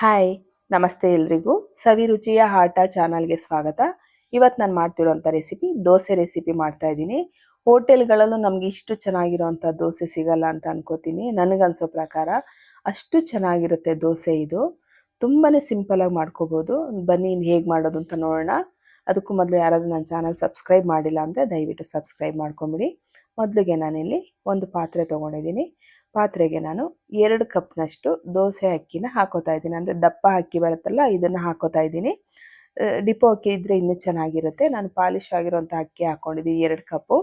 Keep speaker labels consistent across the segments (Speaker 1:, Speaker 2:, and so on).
Speaker 1: Hi, ನಮಸ್ತೆ ಎಲ್ರಿಗೂ. ಸವಿರುಚಿಯ ಆಟ ಚಾನಲ್ಗೆ ಸ್ವಾಗತ. ಇವತ್ತು ನಾನು ಮಾಡ್ತಿರೋಂಥ ರೆಸಿಪಿ, ದೋಸೆ ರೆಸಿಪಿ ಮಾಡ್ತಾ ಇದ್ದೀನಿ. ಹೋಟೆಲ್ಗಳಲ್ಲೂ ನಮ್ಗೆ ಇಷ್ಟು ಚೆನ್ನಾಗಿರೋವಂಥ ದೋಸೆ ಸಿಗಲ್ಲ ಅಂತ ಅನ್ಕೋತೀನಿ. ನನಗನ್ಸೋ ಪ್ರಕಾರ ಅಷ್ಟು ಚೆನ್ನಾಗಿರುತ್ತೆ ದೋಸೆ ಇದು. ತುಂಬಾ ಸಿಂಪಲಾಗಿ ಮಾಡ್ಕೋಬೋದು. ಬನ್ನಿ ಬನ್ನಿ ಹೇಗೆ ಮಾಡೋದು ಅಂತ ನೋಡೋಣ. ಅದಕ್ಕೂ ಮೊದಲು ಯಾರಾದರೂ ನನ್ನ ಚಾನಲ್ ಸಬ್ಸ್ಕ್ರೈಬ್ ಮಾಡಿಲ್ಲ ಅಂದರೆ ದಯವಿಟ್ಟು ಸಬ್ಸ್ಕ್ರೈಬ್ ಮಾಡ್ಕೊಂಬಿಡಿ. ಮೊದಲಿಗೆ ನಾನಿಲ್ಲಿ ಒಂದು ಪಾತ್ರೆ ತೊಗೊಂಡಿದ್ದೀನಿ. ಪಾತ್ರೆಗೆ ನಾನು ಎರಡು ಕಪ್ನಷ್ಟು ದೋಸೆ ಅಕ್ಕಿನ ಹಾಕೋತಾ ಇದ್ದೀನಿ. ಅಂದರೆ ದಪ್ಪ ಅಕ್ಕಿ ಬರುತ್ತಲ್ಲ, ಇದನ್ನು ಹಾಕೋತಾ ಇದ್ದೀನಿ. ಡಿಪೋ ಅಕ್ಕಿ ಇದ್ದರೆ ಇನ್ನೂ ಚೆನ್ನಾಗಿರುತ್ತೆ. ನಾನು ಪಾಲಿಶ್ ಆಗಿರುವಂಥ ಅಕ್ಕಿ ಹಾಕ್ಕೊಂಡಿದ್ದೀನಿ ಎರಡು ಕಪ್ಪು.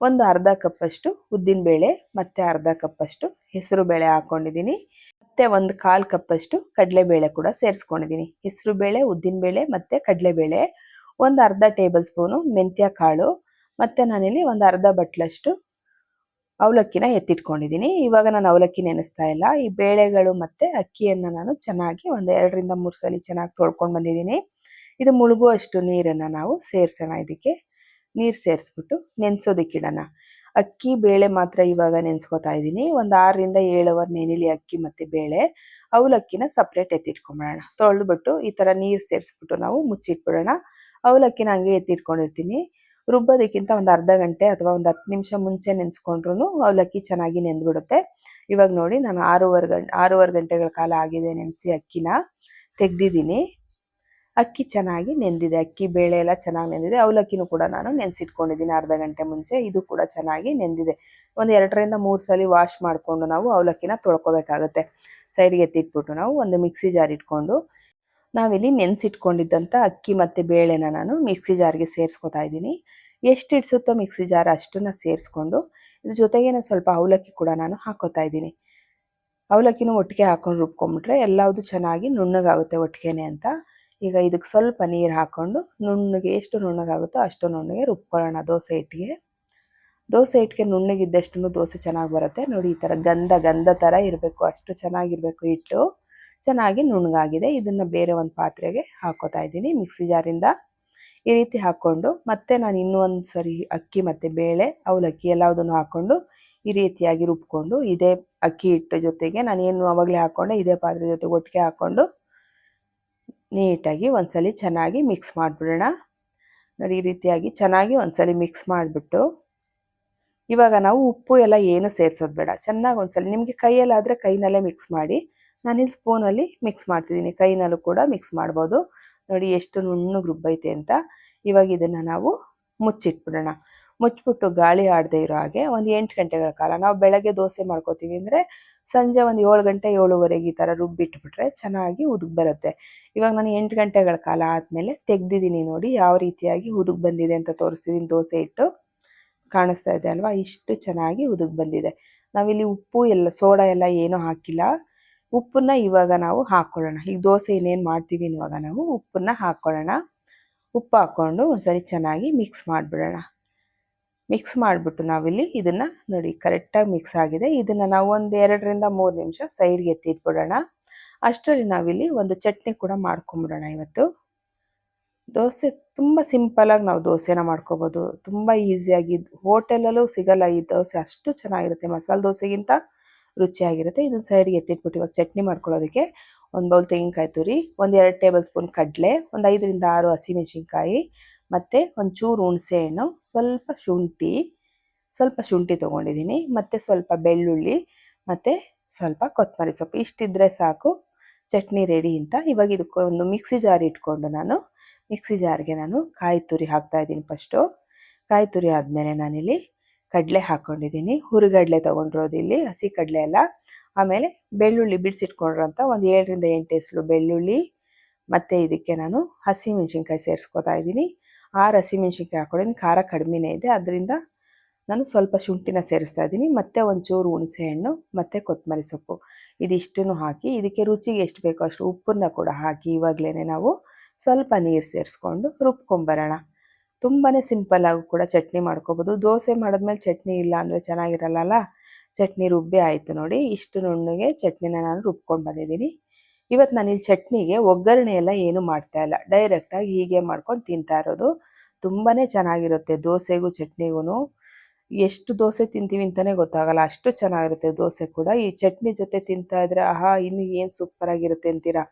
Speaker 1: ಒಂದು ಅರ್ಧ ಕಪ್ಪಷ್ಟು ಉದ್ದಿನಬೇಳೆ, ಮತ್ತು ಅರ್ಧ ಕಪ್ಪಷ್ಟು ಹೆಸರು ಬೇಳೆ ಹಾಕ್ಕೊಂಡಿದ್ದೀನಿ ಮತ್ತು ಒಂದು ಕಾಲು ಕಪ್ಪಷ್ಟು ಕಡಲೆಬೇಳೆ ಕೂಡ ಸೇರಿಸ್ಕೊಂಡಿದ್ದೀನಿ. ಹೆಸರು ಬೇಳೆ ಉದ್ದಿನಬೇಳೆ, ಮತ್ತು ಕಡಲೆಬೇಳೆ. ಒಂದು ಅರ್ಧ ಟೇಬಲ್ ಸ್ಪೂನು ಮೆಂತ್ಯ ಕಾಳು. ಮತ್ತು ನಾನಿಲ್ಲಿ ಒಂದು ಅರ್ಧ ಬಟ್ಲಷ್ಟು ಅವಲಕ್ಕಿನ ಎತ್ತಿಟ್ಕೊಂಡಿದ್ದೀನಿ. ಇವಾಗ ನಾನು ಅವಲಕ್ಕಿ ನೆನೆಸ್ತಾ ಇಲ್ಲ. ಈ ಬೇಳೆಗಳು ಮತ್ತು ಅಕ್ಕಿಯನ್ನು ನಾನು ಚೆನ್ನಾಗಿ ಒಂದು ಎರಡರಿಂದ ಮೂರು ಸಲ ಚೆನ್ನಾಗಿ ತೊಳ್ಕೊಂಡು ಬಂದಿದ್ದೀನಿ. ಇದು ಮುಳುಗುವಷ್ಟು ನೀರನ್ನು ನಾವು ಸೇರಿಸೋಣ ಇದಕ್ಕೆ. ನೀರು ಸೇರಿಸ್ಬಿಟ್ಟು ನೆನೆಸೋದಕ್ಕಿಡೋಣ. ಅಕ್ಕಿ, ಬೇಳೆ ಮಾತ್ರ ಇವಾಗ ನೆನೆಸ್ಕೋತಾ ಇದ್ದೀನಿ. ಒಂದು ಆರರಿಂದ ಏಳು ಅವರ್ ನೆನೆಲಿ ಅಕ್ಕಿ ಮತ್ತು ಬೇಳೆ. ಅವಲಕ್ಕಿನ ಸಪ್ರೇಟ್ ಎತ್ತಿಟ್ಕೊಂಬಿಡೋಣ ತೊಳೆದುಬಿಟ್ಟು ಈ ಥರ ನೀರು ಸೇರಿಸ್ಬಿಟ್ಟು ನಾವು ಮುಚ್ಚಿಟ್ಬಿಡೋಣ. ಅವಲಕ್ಕಿನ ಹಂಗೆ ಎತ್ತಿಟ್ಕೊಂಡಿರ್ತೀನಿ. ರುಬ್ಬೋದಕ್ಕಿಂತ ಒಂದು ಅರ್ಧ ಗಂಟೆ ಅಥವಾ ಒಂದು ಹತ್ತು ನಿಮಿಷ ಮುಂಚೆ ನೆನೆಸ್ಕೊಂಡ್ರು ಅವಲಕ್ಕಿ ಚೆನ್ನಾಗಿ ನೆಂದ್ಬಿಡುತ್ತೆ ಇವಾಗ ನೋಡಿ ನಾನು ಆರೂವರೆ ಗಂಟೆ ಆರೂವರೆ ಗಂಟೆಗಳ ಕಾಲ ಆಗಿದೆ ನೆನೆಸಿ ಅಕ್ಕಿನ ತೆಗ್ದಿದ್ದೀನಿ. ಅಕ್ಕಿ ಚೆನ್ನಾಗಿ ನೆಂದಿದೆ, ಅಕ್ಕಿ ಬೇಳೆ ಎಲ್ಲ ಚೆನ್ನಾಗಿ ನೆಂದಿದೆ. ಅವಲಕ್ಕಿನೂ ಕೂಡ ನಾನು ನೆನೆಸಿಟ್ಕೊಂಡಿದ್ದೀನಿ ಅರ್ಧ ಗಂಟೆ ಮುಂಚೆ, ಇದು ಕೂಡ ಚೆನ್ನಾಗಿ ನೆಂದಿದೆ. ಒಂದು ಎರಡರಿಂದ ಮೂರು ಸಲ ವಾಶ್ ಮಾಡಿಕೊಂಡು ನಾವು ಅವಲಕ್ಕಿನ ತೊಳ್ಕೊಬೇಕಾಗುತ್ತೆ. ಸೈಡ್ಗೆ ಎತ್ತಿಟ್ಬಿಟ್ಟು ನಾವು ಒಂದು ಮಿಕ್ಸಿ ಜಾರ್ ಇಟ್ಕೊಂಡು ನಾವಿಲ್ಲಿ ನೆನೆಸಿಟ್ಕೊಂಡಿದ್ದಂಥ ಅಕ್ಕಿ ಮತ್ತು ಬೇಳೆನ ನಾನು ಮಿಕ್ಸಿ ಜಾರ್ಗೆ ಸೇರಿಸ್ಕೊತಾ ಇದ್ದೀನಿ. ಎಷ್ಟು ಇಡ್ಸುತ್ತೋ ಮಿಕ್ಸಿ ಜಾರ್ ಅಷ್ಟನ್ನು ಸೇರಿಸ್ಕೊಂಡು ಇದ್ರ ಜೊತೆಗೇನೆ ಸ್ವಲ್ಪ ಅವಲಕ್ಕಿ ಕೂಡ ನಾನು ಹಾಕೋತಾ ಇದ್ದೀನಿ. ಅವಲಕ್ಕಿನೂ ಒಟ್ಟಿಗೆ ಹಾಕೊಂಡು ರುಬ್ಕೊಂಡ್ಬಿಟ್ರೆ ಎಲ್ಲವುದು ಚೆನ್ನಾಗಿ ನುಣ್ಣಗಾಗುತ್ತೆ ಒಟ್ಟಿಗೆನೆ ಅಂತ. ಈಗ ಇದಕ್ಕೆ ಸ್ವಲ್ಪ ನೀರು ಹಾಕ್ಕೊಂಡು ನುಣ್ಣಗೆ ಎಷ್ಟು ನುಣ್ಣಗಾಗುತ್ತೋ ಅಷ್ಟು ನುಣ್ಣಗೆ ರುಬ್ಕೊಳ್ಳೋಣ ದೋಸೆ ಹಿಟ್ಟಿಗೆ. ದೋಸೆ ಇಟ್ಟಿಗೆ ನುಣ್ಣಗಿದ್ದಷ್ಟು ದೋಸೆ ಚೆನ್ನಾಗಿ ಬರುತ್ತೆ. ನೋಡಿ ಈ ಥರ ಗಂಧ ಗಂಧ ಥರ ಇರಬೇಕು. ಅಷ್ಟು ಚೆನ್ನಾಗಿರಬೇಕು ಹಿಟ್ಟು. ಚೆನ್ನಾಗಿ ನುಣ್ಣಗಾಗಿದೆ. ಇದನ್ನು ಬೇರೆ ಒಂದು ಪಾತ್ರೆಗೆ ಹಾಕೋತಾ ಇದ್ದೀನಿ. ಮಿಕ್ಸಿ ಜಾರಿಂದ ಈ ರೀತಿ ಹಾಕ್ಕೊಂಡು ಮತ್ತೆ ನಾನು ಇನ್ನೂ ಒಂದು ಸರಿ ಅಕ್ಕಿ ಮತ್ತು ಬೇಳೆ, ಅವಲಕ್ಕಿ ಎಲ್ಲದನ್ನು ಹಾಕ್ಕೊಂಡು ಈ ರೀತಿಯಾಗಿ ರುಬ್ಕೊಂಡು, ಇದೇ ಅಕ್ಕಿ ಹಿಟ್ಟು ಜೊತೆಗೆ ನಾನು ಏನು ಅವಾಗಲೇ ಹಾಕ್ಕೊಂಡೆ ಇದೇ ಪಾತ್ರೆ ಜೊತೆ ಒಟ್ಟಿಗೆ ಹಾಕ್ಕೊಂಡು ನೀಟಾಗಿ ಒಂದ್ಸಲಿ ಚೆನ್ನಾಗಿ ಮಿಕ್ಸ್ ಮಾಡಿಬಿಡೋಣ. ನೋಡಿ, ಈ ರೀತಿಯಾಗಿ ಚೆನ್ನಾಗಿ ಒಂದ್ಸಲಿ ಮಿಕ್ಸ್ ಮಾಡಿಬಿಟ್ಟು, ಇವಾಗ ನಾವು ಉಪ್ಪು ಎಲ್ಲ ಏನು ಸೇರಿಸೋದು ಬೇಡ. ಚೆನ್ನಾಗಿ ಒಂದ್ಸಲಿ, ನಿಮಗೆ ಕೈಯಲ್ಲಾದರೆ ಕೈನಲ್ಲೇ ಮಿಕ್ಸ್ ಮಾಡಿ ನಾನಿಲ್ಲಿ ಸ್ಪೂನಲ್ಲಿ ಮಿಕ್ಸ್ ಮಾಡ್ತಿದ್ದೀನಿ. ಕೈನಲ್ಲೂ ಕೂಡ ಮಿಕ್ಸ್ ಮಾಡ್ಬೋದು. ನೋಡಿ ಎಷ್ಟು ನುಣ್ಣು ರುಬ್ಬೈತೆ ಅಂತ. ಇವಾಗ ಇದನ್ನು ನಾವು ಮುಚ್ಚಿಟ್ಬಿಡೋಣ. ಮುಚ್ಚಿಬಿಟ್ಟು ಗಾಳಿ ಆಡದೆ ಇರೋ ಹಾಗೆ ಒಂದು ಎಂಟು ಗಂಟೆಗಳ ಕಾಲ. ನಾವು ಬೆಳಗ್ಗೆ ದೋಸೆ ಮಾಡ್ಕೋತೀವಿ ಅಂದರೆ ಸಂಜೆ ಒಂದು ಏಳು ಗಂಟೆ, ಏಳುವರೆಗೆ ಈ ಥರ ರುಬ್ಬಿಟ್ಬಿಟ್ರೆ ಚೆನ್ನಾಗಿ ಉದುಗ್ ಬರುತ್ತೆ. ಇವಾಗ ನಾನು ಎಂಟು ಗಂಟೆಗಳ ಕಾಲ ಆದಮೇಲೆ ತೆಗ್ದಿದ್ದೀನಿ ನೋಡಿ ಯಾವ ರೀತಿಯಾಗಿ ಉದುಗ್ ಬಂದಿದೆ ಅಂತ ತೋರಿಸ್ತಿದ್ದೀನಿ ದೋಸೆ ಇಟ್ಟು ಕಾಣಿಸ್ತಾ ಇದೆ ಅಲ್ವಾ? ಇಷ್ಟು ಚೆನ್ನಾಗಿ ಉದುಗ್ ಬಂದಿದೆ. ನಾವಿಲ್ಲಿ ಉಪ್ಪು ಎಲ್ಲ, ಸೋಡಾ ಎಲ್ಲ ಏನೂ ಹಾಕಿಲ್ಲ. ಉಪ್ಪನ್ನ ಇವಾಗ ನಾವು ಹಾಕ್ಕೊಳ್ಳೋಣ ಈಗ ದೋಸೆ ಇನ್ನೇನು ಮಾಡ್ತೀವಿ ಇವಾಗ ನಾವು? ಉಪ್ಪನ್ನ ಹಾಕ್ಕೊಳ್ಳೋಣ ಉಪ್ಪು ಹಾಕ್ಕೊಂಡು ಒಂದ್ಸರಿ ಚೆನ್ನಾಗಿ ಮಿಕ್ಸ್ ಮಾಡಿಬಿಡೋಣ. ಮಿಕ್ಸ್ ಮಾಡಿಬಿಟ್ಟು ನಾವಿಲ್ಲಿ ಇದನ್ನು ನೋಡಿ ಕರೆಕ್ಟಾಗಿ ಮಿಕ್ಸ್ ಆಗಿದೆ. ಇದನ್ನು ನಾವು ಒಂದು ಎರಡರಿಂದ ಮೂರು ನಿಮಿಷ ಸೈಡ್ಗೆ ಎತ್ತಿಟ್ಬಿಡೋಣ. ಅಷ್ಟರಲ್ಲಿ ನಾವಿಲ್ಲಿ ಒಂದು ಚಟ್ನಿ ಕೂಡ ಮಾಡ್ಕೊಂಬಿಡೋಣ ಇವತ್ತು. ದೋಸೆ ತುಂಬ ಸಿಂಪಲಾಗಿ ನಾವು ದೋಸೆನ ಮಾಡ್ಕೋಬೋದು. ತುಂಬ ಈಸಿಯಾಗಿ ಹೋಟೆಲಲ್ಲೂ ಸಿಗಲ್ಲ ಈ ದೋಸೆ. ಅಷ್ಟು ಚೆನ್ನಾಗಿರುತ್ತೆ ಮಸಾಲೆ ದೋಸೆಗಿಂತ. ರುಚಿಯಾಗಿರುತ್ತೆ. ಇದನ್ನ ಸೈಡ್ಗೆ ಎತ್ತಿಟ್ಬಿಟ್ಟು ಇವಾಗ ಚಟ್ನಿ ಮಾಡ್ಕೊಳ್ಳೋದಕ್ಕೆ ಒಂದು ಬೌಲ್ ತೆಂಗಿನಕಾಯಿ ತುರಿ, ಒಂದು ಎರಡು ಟೇಬಲ್ ಸ್ಪೂನ್ ಕಡಲೆ, ಒಂದು ಐದರಿಂದ ಆರು ಹಸಿಮೆಣಸಿನ್ಕಾಯಿ ಮತ್ತು ಒಂಚೂರು ಹುಣಸೆ ಹಣ್ಣು, ಸ್ವಲ್ಪ ಶುಂಠಿ ಸ್ವಲ್ಪ ಶುಂಠಿ ತೊಗೊಂಡಿದ್ದೀನಿ ಮತ್ತು ಸ್ವಲ್ಪ ಬೆಳ್ಳುಳ್ಳಿ ಮತ್ತು ಸ್ವಲ್ಪ ಕೊತ್ತಂಬರಿ ಸೊಪ್ಪು. ಇಷ್ಟಿದ್ರೆ ಸಾಕು, ಚಟ್ನಿ ರೆಡಿ ಅಂತ. ಇವಾಗ ಇದಕ್ಕೆ ಒಂದು ಮಿಕ್ಸಿ ಜಾರ್ ಇಟ್ಕೊಂಡು ನಾನು, ಮಿಕ್ಸಿ ಜಾರ್ಗೆ ನಾನು ಕಾಯಿ ತುರಿ ಹಾಕ್ತಾ ಇದ್ದೀನಿ ಫಸ್ಟು ಕಾಯಿ ತುರಿ ಆದಮೇಲೆ ನಾನಿಲ್ಲಿ ಕಡಲೆ ಹಾಕ್ಕೊಂಡಿದ್ದೀನಿ ಹುರಿಗಡಲೆ ತೊಗೊಂಡಿರೋದು ಇಲ್ಲಿ, ಹಸಿ ಕಡಲೆ ಎಲ್ಲ. ಆಮೇಲೆ ಬೆಳ್ಳುಳ್ಳಿ ಬಿಡಿಸಿಟ್ಕೊಂಡಿರೋಂಥ ಒಂದು ಏಳರಿಂದ ಎಂಟು ಹೆಸರು ಬೆಳ್ಳುಳ್ಳಿ, ಮತ್ತು ಇದಕ್ಕೆ ನಾನು ಹಸಿ ಮೆಣಸಿನ್ಕಾಯಿ ಸೇರಿಸ್ಕೊತಾ ಇದ್ದೀನಿ. ಆರು ಹಸಿ ಮೆಣಸಿನ್ಕಾಯಿ ಹಾಕೊಂಡಿದ್ದೀನಿ. ಖಾರ ಕಡಿಮೆನೇ ಇದೆ. ಅದರಿಂದ ನಾನು ಸ್ವಲ್ಪ ಶುಂಠಿನ ಸೇರಿಸ್ತಾ ಇದ್ದೀನಿ. ಮತ್ತು ಒಂಚೂರು ಹುಣಸೆ ಹಣ್ಣು ಮತ್ತು ಕೊತ್ತಂಬರಿ ಸೊಪ್ಪು. ಇದಿಷ್ಟನ್ನು ಹಾಕಿ, ಇದಕ್ಕೆ ರುಚಿಗೆ ಎಷ್ಟು ಬೇಕೋ ಅಷ್ಟು ಉಪ್ಪನ್ನ ಕೂಡ ಹಾಕಿ ಇವಾಗಲೇ ನಾವು ಸ್ವಲ್ಪ ನೀರು ಸೇರಿಸ್ಕೊಂಡು ರುಬ್ಕೊಂಬರೋಣ. ತುಂಬಾ ಸಿಂಪಲ್ಲಾಗೂ ಕೂಡ ಚಟ್ನಿ ಮಾಡ್ಕೋಬೋದು. ದೋಸೆ ಮಾಡಿದ್ಮೇಲೆ ಚಟ್ನಿ ಇಲ್ಲ ಅಂದರೆ ಚೆನ್ನಾಗಿರಲ್ಲ ಚಟ್ನಿ ರುಬ್ಬಿ ಆಯಿತು ನೋಡಿ. ಇಷ್ಟು ನುಣ್ಣಗೆ ಚಟ್ನಿನ ನಾನು ರುಬ್ಕೊಂಡು ಬಂದಿದ್ದೀನಿ. ಇವತ್ತು ನಾನು ಇಲ್ಲಿ ಚಟ್ನಿಗೆ ಒಗ್ಗರಣೆ ಎಲ್ಲ ಏನು ಮಾಡ್ತಾ ಇಲ್ಲ. ಡೈರೆಕ್ಟಾಗಿ ಹೀಗೆ ಮಾಡ್ಕೊಂಡು ತಿಂತಾ ಇರೋದು. ತುಂಬಾ ಚೆನ್ನಾಗಿರುತ್ತೆ ದೋಸೆಗೂ ಚಟ್ನಿಗೂ ಎಷ್ಟು ದೋಸೆ ತಿಂತೀವಿ ಅಂತಲೇ ಗೊತ್ತಾಗಲ್ಲ. ಅಷ್ಟು ಚೆನ್ನಾಗಿರುತ್ತೆ ದೋಸೆ ಕೂಡ. ಈ ಚಟ್ನಿ ಜೊತೆ ತಿಂತಾ ಇದ್ರೆ, ಆಹಾ, ಇನ್ನು ಏನು ಸೂಪರಾಗಿರುತ್ತೆ ಅಂತೀರಾ?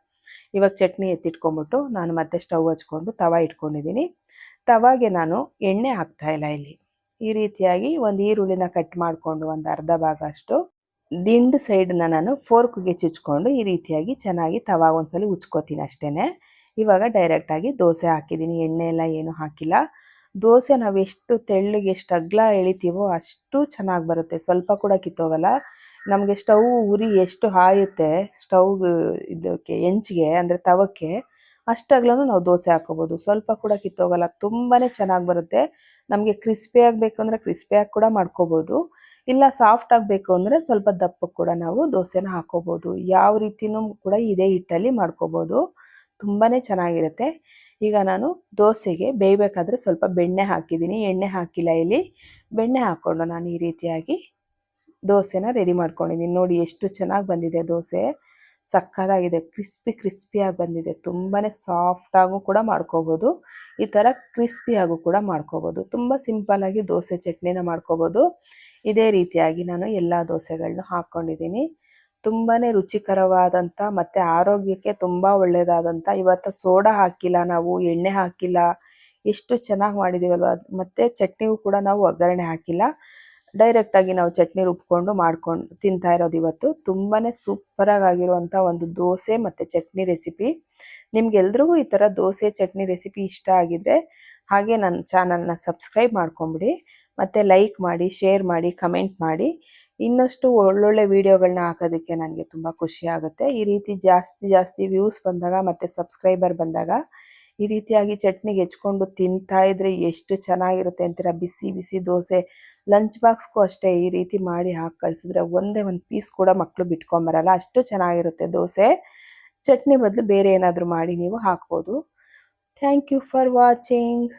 Speaker 1: ಇವಾಗ ಚಟ್ನಿ ಎತ್ತಿಟ್ಕೊಂಡ್ಬಿಟ್ಟು ನಾನು ಮತ್ತೆ ಸ್ಟವ್ ಹಚ್ಕೊಂಡು ತವ ಇಟ್ಕೊಂಡಿದ್ದೀನಿ. ತವಾಗೆ ನಾನು ಎಣ್ಣೆ ಹಾಕ್ತಾ ಇಲ್ಲ ಇಲ್ಲಿ. ಈ ರೀತಿಯಾಗಿ ಒಂದು ಈರುಳ್ಳಿನ ಕಟ್ ಮಾಡಿಕೊಂಡು ಒಂದು ಅರ್ಧ ಭಾಗ ಅಷ್ಟು ದಿಂಡು ಸೈಡ್ನ ನಾನು ಫೋರ್ಕ್ಗೆ ಚುಚ್ಕೊಂಡು ಈ ರೀತಿಯಾಗಿ ಚೆನ್ನಾಗಿ ತವಾ ಒಂದ್ಸಲಿ ಉಚ್ಕೋತೀನಿ ಅಷ್ಟೇ ಇವಾಗ ಡೈರೆಕ್ಟಾಗಿ ದೋಸೆ ಹಾಕಿದ್ದೀನಿ. ಎಣ್ಣೆ ಎಲ್ಲ ಏನು ಹಾಕಿಲ್ಲ. ದೋಸೆ ನಾವು ಎಷ್ಟು ತೆಳ್ಳಗೆ ಎಷ್ಟು ಅಗ್ಲ ಎಳಿತೀವೋ ಅಷ್ಟು ಚೆನ್ನಾಗಿ ಬರುತ್ತೆ. ಸ್ವಲ್ಪ ಕೂಡ ಕಿತ್ತೋಗಲ್ಲ. ನಮಗೆ ಸ್ಟವ್ ಉರಿ ಎಷ್ಟು ಹಾಯುತ್ತೆ, ಸ್ಟವ್ ಇದಕ್ಕೆ ಹೆಂಚಿಗೆ ಅಂದರೆ ತವಕ್ಕೆ ಅಷ್ಟಾಗ್ಲೂ ನಾವು ದೋಸೆ ಹಾಕೋಬೋದು ಸ್ವಲ್ಪ ಕೂಡ ಕಿತ್ತೋಗಲ್ಲ ತುಂಬಾ ಚೆನ್ನಾಗಿ ಬರುತ್ತೆ. ನಮಗೆ ಕ್ರಿಸ್ಪಿ ಆಗಬೇಕು ಅಂದರೆ ಕ್ರಿಸ್ಪಿಯಾಗಿ ಕೂಡ ಮಾಡ್ಕೋಬೋದು. ಇಲ್ಲ ಸಾಫ್ಟ್ ಆಗಬೇಕು ಅಂದರೆ ಸ್ವಲ್ಪ ದಪ್ಪಕ್ಕೆ ಕೂಡ ನಾವು ದೋಸೆನ ಹಾಕೋಬೋದು ಯಾವ ರೀತಿನೂ ಕೂಡ ಇದೇ ಹಿಟ್ಟಲ್ಲಿ ಮಾಡ್ಕೋಬೋದು. ತುಂಬಾ ಚೆನ್ನಾಗಿರುತ್ತೆ. ಈಗ ನಾನು ದೋಸೆಗೆ ಬೇಯಬೇಕಾದ್ರೆ ಸ್ವಲ್ಪ ಬೆಣ್ಣೆ ಹಾಕಿದ್ದೀನಿ. ಎಣ್ಣೆ ಹಾಕಿಲ್ಲ ಇಲ್ಲಿ ಬೆಣ್ಣೆ ಹಾಕ್ಕೊಂಡು ನಾನು ಈ ರೀತಿಯಾಗಿ ದೋಸೆನ ರೆಡಿ ಮಾಡ್ಕೊಂಡಿದ್ದೀನಿ. ನೋಡಿ ಎಷ್ಟು ಚೆನ್ನಾಗಿ ಬಂದಿದೆ ದೋಸೆ. ಸಕ್ಕತ್ತಾಗಿದೆ, ಕ್ರಿಸ್ಪಿ ಕ್ರಿಸ್ಪಿಯಾಗಿ ಬಂದಿದೆ. ತುಂಬಾ ಸಾಫ್ಟಾಗೂ ಕೂಡ ಮಾಡ್ಕೋಬೋದು. ಈ ಥರ ಕ್ರಿಸ್ಪಿಯಾಗೂ ಕೂಡ ಮಾಡ್ಕೋಬೋದು. ತುಂಬ ಸಿಂಪಲ್ಲಾಗಿ ದೋಸೆ ಚಟ್ನಿನ ಮಾಡ್ಕೋಬೋದು. ಇದೇ ರೀತಿಯಾಗಿ ನಾನು ಎಲ್ಲ ದೋಸೆಗಳನ್ನು ಹಾಕ್ಕೊಂಡಿದ್ದೀನಿ. ತುಂಬಾ ರುಚಿಕರವಾದಂಥ ಮತ್ತು ಆರೋಗ್ಯಕ್ಕೆ ತುಂಬ ಒಳ್ಳೆಯದಾದಂಥ ಇವತ್ತು ಸೋಡಾ ಹಾಕಿಲ್ಲ ನಾವು, ಎಣ್ಣೆ ಹಾಕಿಲ್ಲ, ಎಷ್ಟು ಚೆನ್ನಾಗಿ ಮಾಡಿದ್ದೀವಲ್ವ ಮತ್ತು ಚಟ್ನಿಗೂ ಕೂಡ ನಾವು ಒಗ್ಗರಣೆ ಹಾಕಿಲ್ಲ. ಡೈರೆಕ್ಟಾಗಿ ನಾವು ಚಟ್ನಿ ರುಬ್ಕೊಂಡು ಮಾಡ್ಕೊಂಡು ತಿಂತಾ ಇರೋದು ಇವತ್ತು. ತುಂಬಾ ಸೂಪರಾಗಿ ಆಗಿರುವಂಥ ಒಂದು ದೋಸೆ ಮತ್ತು ಚಟ್ನಿ ರೆಸಿಪಿ ನಿಮ್ಗೆಲ್ರಿಗೂ ಈ ಥರ ದೋಸೆ, ಚಟ್ನಿ ರೆಸಿಪಿ ಇಷ್ಟ ಆಗಿದ್ರೆ ಹಾಗೆ ನನ್ನ ಚಾನಲ್ನ ಸಬ್ಸ್ಕ್ರೈಬ್ ಮಾಡ್ಕೊಂಬಿಡಿ. ಮತ್ತು ಲೈಕ್ ಮಾಡಿ ಶೇರ್ ಮಾಡಿ ಕಮೆಂಟ್ ಮಾಡಿ. ಇನ್ನಷ್ಟು ಒಳ್ಳೊಳ್ಳೆ ವಿಡಿಯೋಗಳನ್ನ ಹಾಕೋದಕ್ಕೆ ನನಗೆ ತುಂಬ ಖುಷಿ ಆಗುತ್ತೆ. ಈ ರೀತಿ ಜಾಸ್ತಿ ಜಾಸ್ತಿ ವ್ಯೂಸ್ ಬಂದಾಗ ಮತ್ತು ಸಬ್ಸ್ಕ್ರೈಬರ್ ಬಂದಾಗ ಈ ರೀತಿಯಾಗಿ ಚಟ್ನಿಗೆ ಹೆಚ್ಕೊಂಡು ತಿಂತಾ ಇದ್ರೆ ಎಷ್ಟು ಚೆನ್ನಾಗಿರುತ್ತೆ ಅಂತೀರಾ? ಬಿಸಿ ಬಿಸಿ ದೋಸೆ. ಲಂಚ್ ಬಾಕ್ಸ್ಗೂ ಅಷ್ಟೇ ಈ ರೀತಿ ಮಾಡಿ ಹಾಕಿ ಕಳಿಸಿದ್ರೆ ಒಂದೇ ಒಂದು ಪೀಸ್ ಕೂಡ ಮಕ್ಕಳು ಬಿಟ್ಕೊಂಬರಲ್ಲ, ಅಷ್ಟು ಚೆನ್ನಾಗಿರುತ್ತೆ ದೋಸೆ. ಚಟ್ನಿ ಬದಲು ಬೇರೆ ಏನಾದರೂ ಮಾಡಿ ನೀವು ಹಾಕ್ಬೋದು. Thank you for watching.